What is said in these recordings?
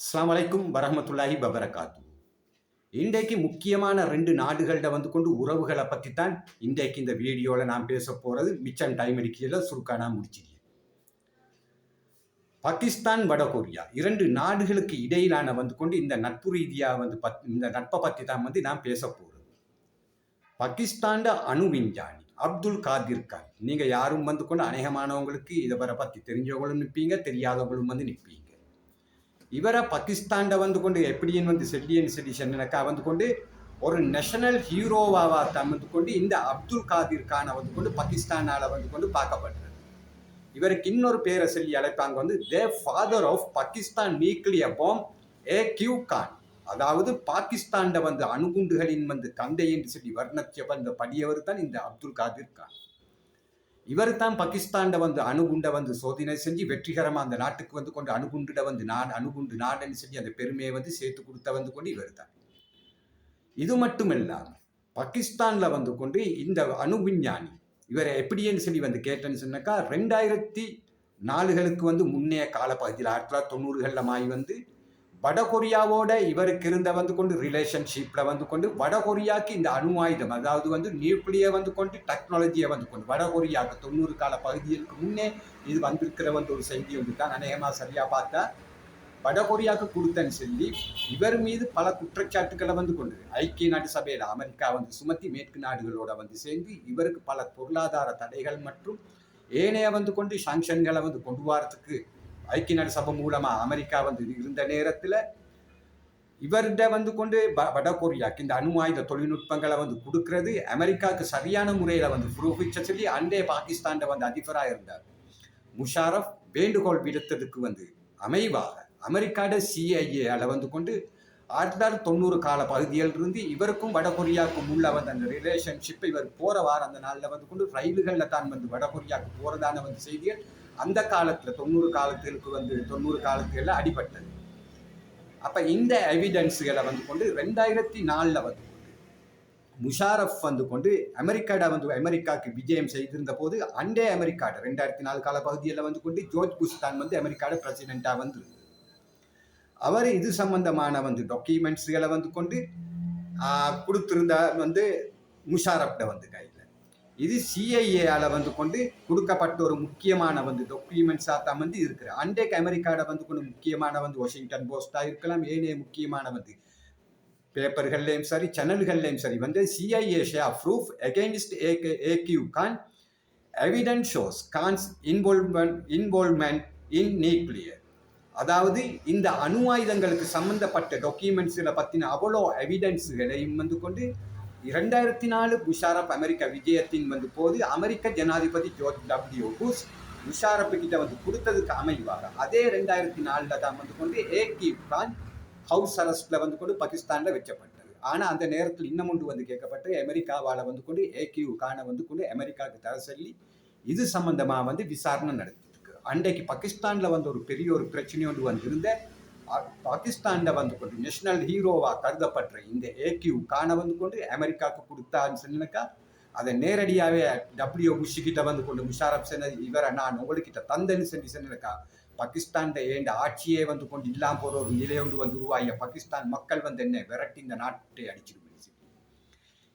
அஸ்லாம் வலைக்கும் வரமத்துல்லாஹி பபரகாத்து இன்றைக்கு முக்கியமான ரெண்டு நாடுகள்கிட்ட வந்து கொண்டு உறவுகளை பற்றி தான் இன்றைக்கு இந்த வீடியோவில் நான் பேச போகிறது மிச்சம் டைம் அடிக்கையில் சுருக்கா நான் முடிச்சிருக்கேன். பாகிஸ்தான் வடகொரியா இரண்டு நாடுகளுக்கு இடையிலான வந்து கொண்டு இந்த நட்பு ரீதியாக வந்து பத் இந்த நட்பை பற்றி தான் வந்து நான் பேச போகிறது பாகிஸ்தான்ட அணு விஞ்ஞானி அப்துல் காதிர் கான். நீங்கள் யாரும் வந்து கொண்டு அநேகமானவங்களுக்கு இதை வரை பற்றி தெரிஞ்சவங்களும் நிற்பீங்க தெரியாதவங்களும் வந்து நிற்பீங்க இவரை பாகிஸ்தான்ட வந்து கொண்டு எப்படின்னு வந்து செல்லியன் சொல்லி சொன்னக்கா வந்து கொண்டு ஒரு நேஷனல் ஹீரோவாக தான் வந்து கொண்டு இந்த அப்துல் காதிர் கானை வந்து கொண்டு பாகிஸ்தானால வந்து கொண்டு பார்க்கப்படுறது இவருக்கு இன்னொரு பேரை சொல்லி அழைப்பாங்க வந்து the father of Pakistan nuclear bomb A Q Khan அதாவது பாகிஸ்தான்ட வந்து அணுகுண்டுகளின் வந்து தந்தை என்று சொல்லி வர்ணத்திய வந்த படியவர் தான் இந்த அப்துல் காதிர் கான். இவர் தான் பாகிஸ்தான்ல வந்து அணுகுண்டை வந்து சோதனை செஞ்சு வெற்றிகரமாக அந்த நாட்டுக்கு வந்து கொண்டு அணுகுண்டுட வந்து நான் அணுகுண்டு நாடுன்னு சொல்லி அந்த பெருமையை வந்து சேர்த்து கொடுத்த வந்து கொண்டு இவர் தான் இது மட்டும் இல்லாமல் பாகிஸ்தான்ல வந்து கொண்டு இந்த அணு விஞ்ஞானி இவரை எப்படின்னு சொல்லி வந்து கேட்டேன்னு சொன்னாக்கா ரெண்டாயிரத்தி நாலுகளுக்கு வந்து முன்னைய காலப்பகுதியில் ஆயிரத்தி தொள்ளாயிரத்தி தொண்ணூறுகளில் மாய் வந்து வடகொரியாவோட இவருக்கு இருந்த வந்து கொண்டு ரிலேஷன்ஷிப்பில் வந்து கொண்டு வடகொரியாவுக்கு இந்த அணு ஆயுதம் அதாவது வந்து நியூக்ளியர் வந்து கொண்டு டெக்னாலஜியை வந்து கொண்டு வடகொரியாவுக்கு தொண்ணூறு கால பகுதிகளுக்கு முன்னே இது வந்திருக்கிற வந்து ஒரு செய்தி வந்து தான் அநேகமாக சரியாக பார்த்தா வடகொரியாவுக்கு கொடுத்தன்னு சொல்லி இவர் மீது பல குற்றச்சாட்டுகளை வந்து கொண்டு ஐக்கிய நாட்டு சபையில் அமெரிக்கா வந்து சுமத்தி மேற்கு நாடுகளோட வந்து சேர்ந்து இவருக்கு பல பொருளாதார தடைகள் மற்றும் ஏனைய வந்து கொண்டு சாங்ஷன்களை வந்து கொண்டு வரத்துக்கு ஐக்கிய நாடு சபை மூலமாக அமெரிக்கா வந்து இருந்த நேரத்தில் இவர்கிட்ட வந்து கொண்டு வ- வடகொரியாக்கு இந்த அணு ஆயுத தொழில்நுட்பங்களை வந்து கொடுக்கறது அமெரிக்காவுக்கு சரியான முறையில் வந்து புரோபிச்ச சொல்லி அண்டே பாகிஸ்தான்ல வந்து அதிபராக இருந்தார். முஷாரஃப் வேண்டுகோள் விடுத்ததுக்கு வந்து அமைவாக அமெரிக்காட சிஐஏல வந்து கொண்டு ஆயிரத்தி தொள்ளாயிரத்தி தொண்ணூறு கால பகுதியில் இருந்து இவருக்கும் வடகொரியாவுக்கும் உள்ள வந்து அந்த ரிலேஷன்ஷிப் இவர் போகிற வாரம் அந்த நாளில் வந்து கொண்டு ரயில்களில் தான் வந்து வடகொரியாவுக்கு போறதான வந்து செய்திகள் அந்த காலத்தில் தொண்ணூறு காலத்திற்கு வந்து தொண்ணூறு காலத்துல அடிபட்டது. அப்ப இந்த எவிடன்ஸுகளை வந்து கொண்டு ரெண்டாயிரத்தி நாலில் வந்து முஷாரஃப் வந்து கொண்டு அமெரிக்காட வந்து அமெரிக்காவுக்கு விஜயம் செய்திருந்த போது அண்டே அமெரிக்காட ரெண்டாயிரத்தி நாலு கால பகுதியில் வந்து கொண்டு ஜோர்ஜ் புஷ் தான் வந்து அமெரிக்காட பிரசிடெண்ட்டாக வந்து அவர் இது சம்பந்தமான வந்து டாக்குமெண்ட்ஸுகளை வந்து கொண்டு ஆஹ், கொடுத்திருந்த வந்து முஷாரப்ட வந்து கையில் இது சிஐஏயால் வந்து கொண்டு கொடுக்கப்பட்ட ஒரு முக்கியமான வந்து டாக்குமெண்ட்ஸாக தான் வந்து இருக்குது அன்றைக்கு அமெரிக்காட வந்து கொண்டு முக்கியமான வந்து வாஷிங்டன் போஸ்டாக இருக்கலாம். ஏனைய முக்கியமான வந்து பேப்பர்கள்லையும் சரி சேனல்கள்லையும் சரி. வந்து CIA share proof against A Q Khan evidence shows Khan's involvement involvement in nuclear அதாவது இந்த அணு ஆயுதங்களுக்கு சம்பந்தப்பட்ட டாக்குமெண்ட்ஸில் பற்றின அவ்வளோ எவிடன்ஸுகளையும் வந்து கொண்டு இரண்டாயிரத்தி நாலு புஷாரப் அமெரிக்க விஜயத்தின் வந்து போது அமெரிக்க ஜனாதிபதி ஜோர்ஜ் டபிள்யூ புஷ் முஷாரப்பு கிட்ட வந்து கொடுத்ததுக்கு அமைவாக அதே ரெண்டாயிரத்தி நாலில் தான் வந்து கொண்டு ஏகி கான் ஹவுஸ் அரெஸ்ட்ல வந்து கொண்டு பாகிஸ்தான்ல வச்சப்பட்டது ஆனால் அந்த நேரத்தில் இன்னும் ஒன்று வந்து கேட்கப்பட்டு அமெரிக்காவால் வந்து கொண்டு ஏகியூ கானை வந்து கொண்டு அமெரிக்காவுக்கு தர சொல்லி இது சம்பந்தமா வந்து விசாரணை நடத்திருக்கு அன்றைக்கு பாகிஸ்தான்ல வந்து ஒரு பெரிய ஒரு பிரச்சனை ஒன்று வந்திருந்த பாகிஸ்தான்ல வந்து கொண்டு நேஷனல் ஹீரோவா கருதப்படுற இந்த ஏக்யூ காண வந்து கொண்டு அமெரிக்காவுக்கு கொடுத்தான்னு சொன்னாக்கா அதை நேரடியாகவே டபிள்யூ புஷ் கிட்ட வந்து கொண்டு முஷாரப் சொன்னது இவரை நான் உங்கள்கிட்ட தந்தேன்னு சொல்லி சொன்னாக்கா பாகிஸ்தான் ஏண்ட ஆட்சியே வந்து கொண்டு இல்லாம போற ஒரு கொண்டு வந்து உருவாகிய பாகிஸ்தான் மக்கள் வந்து என்ன விரட்டி இந்த நாட்டை அடிச்சிருக்கணும்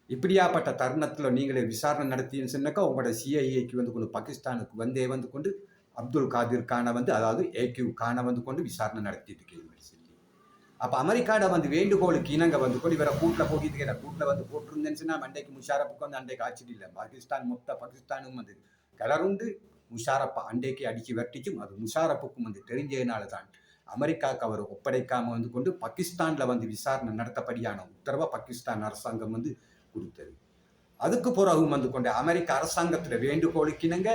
இப்படியாப்பட்ட தருணத்தில் நீங்களே விசாரணை நடத்தின்னு சொன்னாக்கா உங்களோட சிஐஏக்கு வந்து கொண்டு பாகிஸ்தானுக்கு வந்தே வந்து கொண்டு அப்துல் காதிர் கானை வந்து அதாவது ஏக்யூ கானை வந்து கொண்டு விசாரணை நடத்திட்டு இருக்கீங்க சொல்லி. அப்போ அமெரிக்காட வந்து வேண்டுகோளுக்கு இணங்க வந்து கொண்டு இவரை கூட்டில் போட்டிட்டு கூட்டில் வந்து போட்டிருந்தேன்னு அண்டைக்கு முஷாரப்புக்கு வந்து அண்டைக்கு ஆட்சி இல்லை. பாகிஸ்தான் மொத்த பாகிஸ்தானும் வந்து கிளறுண்டு முஷாரப்பை அண்டைக்கு அடித்து வெட்டிச்சும் அது முஷாரப்புக்கும் வந்து தெரிஞ்சதுனால தான் அமெரிக்காவுக்கு அவர் ஒப்படைக்காமல் வந்து கொண்டு பாகிஸ்தானில் வந்து விசாரணை நடத்தப்படியான உத்தரவை பாகிஸ்தான் அரசாங்கம் வந்து கொடுத்தது. அதுக்கு பிறகு வந்து கொண்டு அமெரிக்க அரசாங்கத்தில் வேண்டுகோளுக்கு இணங்க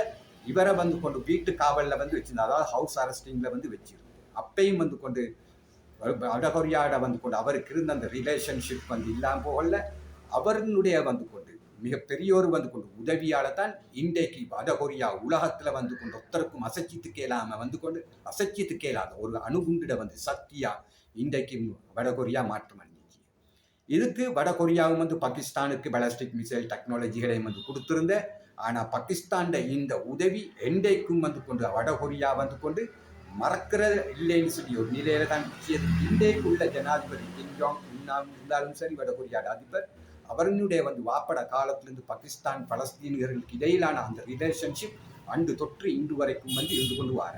இவரை வந்து கொண்டு வீட்டு காவலில் வந்து வச்சிருந்தா அதாவது ஹவுஸ் அரெஸ்டிங்கில் வந்து வச்சிருந்தது அப்பையும் வந்து கொண்டு வடகொரியாட வந்து கொண்டு அவருக்கு இருந்த அந்த ரிலேஷன்ஷிப் வந்து இல்லாமல் போகல. அவருடைய வந்து கொண்டு மிகப்பெரியோர் வந்து கொண்டு உதவியால தான் இன்றைக்கு வடகொரியா உலகத்துல வந்து கொண்டு ஒருத்தருக்கும் அசைச்சித்துக்கு இயலாம வந்து கொண்டு அசைச்சித்துக்கு இயலாத ஒரு அணுகுண்டிட வந்து சக்தியா இன்றைக்கு வடகொரியா மாற்றம் அடைஞ்சிச்சு. இதுக்கு வடகொரியாவும் வந்து பாகிஸ்தானுக்கு பலாஸ்டிக் மிசைல் டெக்னாலஜிகளையும் வந்து கொடுத்துருந்தேன் ஆனால் பாகிஸ்தான்ட இந்த உதவி என்றைக்கும் வந்து கொண்டு வடகொரியா வந்து கொண்டு மறக்கிற இல்லைன்னு சொல்லி ஒரு நிலையில தான் நிச்சயம் இன்றைக்குள்ள ஜனாதிபதி கிங்ஜாங் இருந்தாலும் சரி வடகொரியா அதிபர் அவருடைய வந்து வாப்பட காலத்திலிருந்து பாகிஸ்தான் பலஸ்தீனியர்களுக்கு இடையிலான அந்த ரிலேஷன்ஷிப் அன்று தொற்று இன்று வரைக்கும் வந்து இருந்து கொண்டு வர.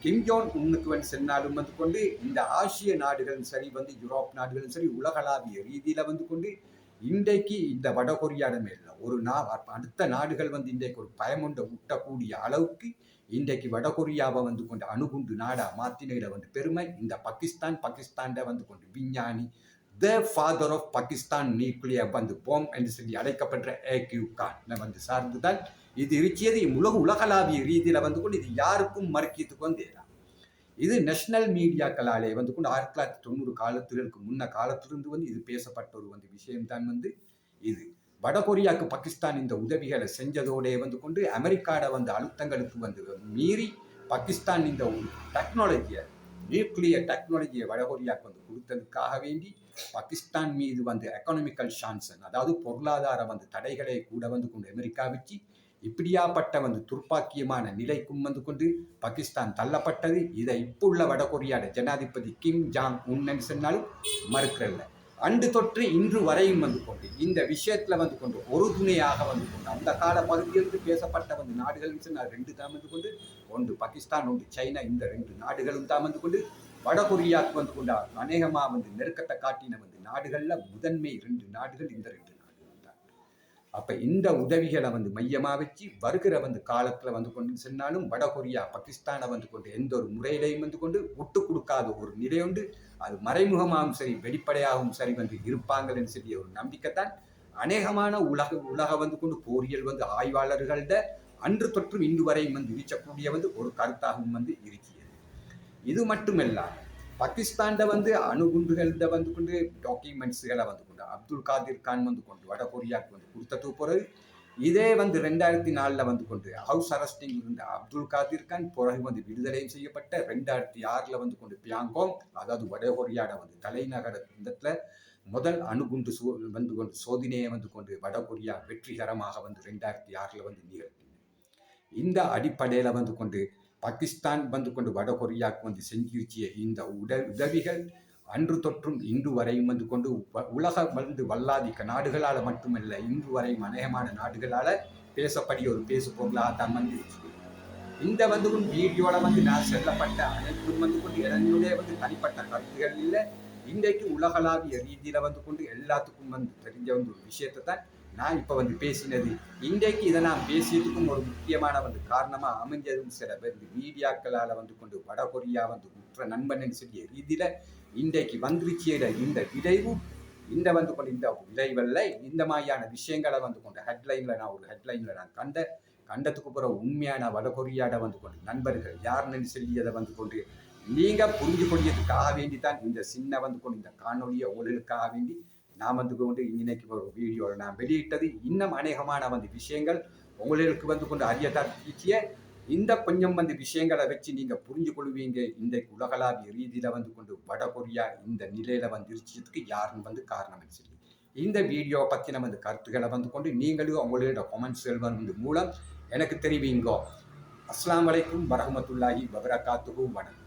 கிம் உன்னுக்கு வந்து சென்னாலும் வந்து கொண்டு இந்த ஆசிய நாடுகளும் சரி வந்து யூரோப் நாடுகளும் சரி உலகளாவிய ரீதியில வந்து கொண்டு இன்றைக்கு இந்த வடகொரியாடமே மேல ஒரு நா அடுத்த நாடுகள் வந்து இன்றைக்கு ஒரு பயமுண்ட ஊட்டக்கூடிய அளவுக்கு இன்றைக்கு வடகொரியாவை வந்து கொண்டு அணுகுண்டு நாடா மாத்தினையில வந்து பெருமை. இந்த பாகிஸ்தான் பாகிஸ்தான்ட வந்து கொண்டு விஞ்ஞானி the father of Pakistan nuclear வந்து போம் என்று சொல்லி அழைக்கப்பட்ட ஏ கியூ கான் வந்து சார்ந்துதான் இது இருக்கியது உலக உலகளாவிய ரீதியில வந்து கொண்டு இது யாருக்கும் மறுக்கிறதுக்கு வந்து இது நேஷனல் மீடியாக்களாலே வந்து கொண்டு ஆயிரத்தி தொள்ளாயிரத்தி தொண்ணூறு காலத்திற்கு முன்ன காலத்திலிருந்து வந்து இது பேசப்பட்ட ஒரு வந்து விஷயம்தான் வந்து இது. வடகொரியாவுக்கு பாகிஸ்தான் இந்த உதவிகளை செஞ்சதோடே வந்து கொண்டு அமெரிக்காட வந்து அழுத்தங்களுக்கு வந்து மீறி பாகிஸ்தான் இந்த டெக்னாலஜியை நியூக்ளியர் டெக்னாலஜியை வடகொரியாவுக்கு வந்து கொடுத்ததுக்காக வேண்டி பாகிஸ்தான் மீது வந்து எக்கனாமிக்கல் சான்சன் அதாவது பொருளாதார வந்து தடைகளை கூட வந்து கொண்டு அமெரிக்கா வச்சு இப்படியாப்பட்ட வந்து துர்ப்பாக்கியமான நிலைக்கும் வந்து கொண்டு பாகிஸ்தான் தள்ளப்பட்டது. இதை இப்போ உள்ள வடகொரியாட ஜனாதிபதி கிம் ஜாங் உன்னு சொன்னாலும் மறுக்கிறல்ல அன்று தொற்று இன்று வரையும் வந்து கொண்டு இந்த விஷயத்தில் வந்து கொண்டு ஒரு துணையாக வந்து கொண்டு அந்த கால பகுதியிலிருந்து பேசப்பட்ட வந்து நாடுகள் சொன்னால் ரெண்டு தான் வந்து கொண்டு ஒன்று பாகிஸ்தான் ஒன்று சைனா இந்த ரெண்டு நாடுகளும் தான் வந்து கொண்டு வடகொரியாவுக்கு வந்து கொண்டு அநேகமாக வந்து நெருக்கத்தை காட்டின வந்து நாடுகளில் முதன்மை ரெண்டு நாடுகள் இந்த ரெண்டு அப்ப இந்த உதவிகளை வந்து மையமா வச்சு வருகிற வந்து காலத்துல வந்து கொண்டு சென்னாலும் வடகொரியா பாகிஸ்தானை வந்து கொண்டு எந்த ஒரு முறையிலையும் வந்து கொண்டு விட்டு கொடுக்காத ஒரு நிலை உண்டு. அது மறைமுகமாகவும் சரி வெளிப்படையாகவும் சரி வந்து இருப்பாங்கன்னு சொல்லி ஒரு நம்பிக்கை தான் அநேகமான உலக உலக வந்து கொண்டு போரியல் வந்து ஆய்வாளர்கள்ட அன்று தொற்றும் இன்று வரையும் வந்து இருக்கக்கூடிய வந்து ஒரு கருத்தாகவும் வந்து இருக்கிறது. இது மட்டுமல்லாமல் பாகிஸ்தான்ல வந்து அணுகுண்டுகள்ட வந்து கொண்டு டாக்குமெண்ட்ஸுகளை வந்து கொண்டு அப்துல் காதிர் கான் வந்து கொண்டு வட கொரியாவுக்கு வந்து கொடுத்தது பிறகு இதே வந்து ரெண்டாயிரத்தி நாலில் வந்து கொண்டு ஹவுஸ் அரெஸ்டிங் இருந்த அப்துல் காதிர் கான் பிறகு வந்து விடுதலையும் செய்யப்பட்ட. ரெண்டாயிரத்தி ஆறில் வந்து கொண்டு பியாங்கோங் அதாவது வட கொரியாட வந்து தலைநகர இடத்துல முதல் அணுகுண்டு சோ வந்து கொண்டு சோதனையை வந்து கொண்டு வட கொரியா வெற்றிகரமாக வந்து ரெண்டாயிரத்தி ஆறில் வந்து நிகழ்த்தி இந்த அடிப்படையில் வந்து கொண்டு பாகிஸ்தான் வந்து கொண்டு வடகொரியாவுக்கு வந்து செஞ்சிருச்சிய இந்த உட உதவிகள் அன்று தொற்றும் இன்று வரையும் வந்து கொண்டு வ- உலக வந்து வல்லாதிக்க நாடுகளால் மட்டுமல்ல இன்று வரையும் அநேகமான நாடுகளால் பேசப்படிய ஒரு பேசு பொருளாக தான் வந்து இந்த வந்து உன் வீடியோல வந்து நான் செல்லப்பட்ட அனைத்தும் வந்து கொண்டு என்னுடைய வந்து தனிப்பட்ட கருத்துகள் இல்லை. இன்றைக்கு உலகளாவிய ரீதியில் வந்து கொண்டு எல்லாத்துக்கும் வந்து தெரிஞ்ச வந்து ஒரு விஷயத்தை தான் நான் இப்போ வந்து பேசினது இன்றைக்கு இதை நான் பேசியதுக்கும் ஒரு முக்கியமான வந்து காரணமாக அமைஞ்சதும் சில பேர் இந்த மீடியாக்களால் வந்து கொண்டு வடகொரியா வந்து உற்ற நண்பன் சொல்லிய ரீதியில் இன்றைக்கு வந்துருச்சியில் இந்த விளைவு இந்த வந்து கொண்டு இந்த விளைவல்ல இந்த மாதிரியான விஷயங்களை வந்து கொண்டு ஹெட்லைனில் நான் ஒரு ஹெட்லைனில் நான் கண்ட கண்டத்துக்கு பிறகு உண்மையான வடகொரியாட வந்து கொண்டு நண்பர்கள் யாருன்னு சொல்லியதை வந்து கொண்டு நீங்கள் புரிஞ்சு கொள்ளியதுக்காக வேண்டி தான் இந்த சின்ன வந்து கொண்டு இந்த காணொலியை உங்களுக்காக வேண்டி நான் வந்து கொண்டு இன்னைக்கு ஒரு வீடியோவில் நான் வெளியிட்டது இன்னும் அநேகமான வந்து விஷயங்கள். உங்களுக்கு வந்து கொண்டு அறியத்தான் தரச்சிய இந்த கொஞ்சம் வந்து விஷயங்களை வச்சு நீங்கள் புரிஞ்சு கொள்வீங்க. இந்த உலகளாவிய ரீதியில் வந்து கொண்டு வட கொரியா இந்த நிலையில் வந்து இருச்சதுக்கு யாருன்னு வந்து காரணம் சொல்லி இந்த வீடியோ பற்றின வந்து கருத்துக்களை வந்து கொண்டு நீங்களும் உங்களோட கொமெண்ட்ஸ்கள் வந்து மூலம் எனக்கு தெரிவிங்கோ. அஸ்லாம் வலைக்கும் வரகமத்துல்லாஹி வபரகாத்துஹு. வணக்கம்.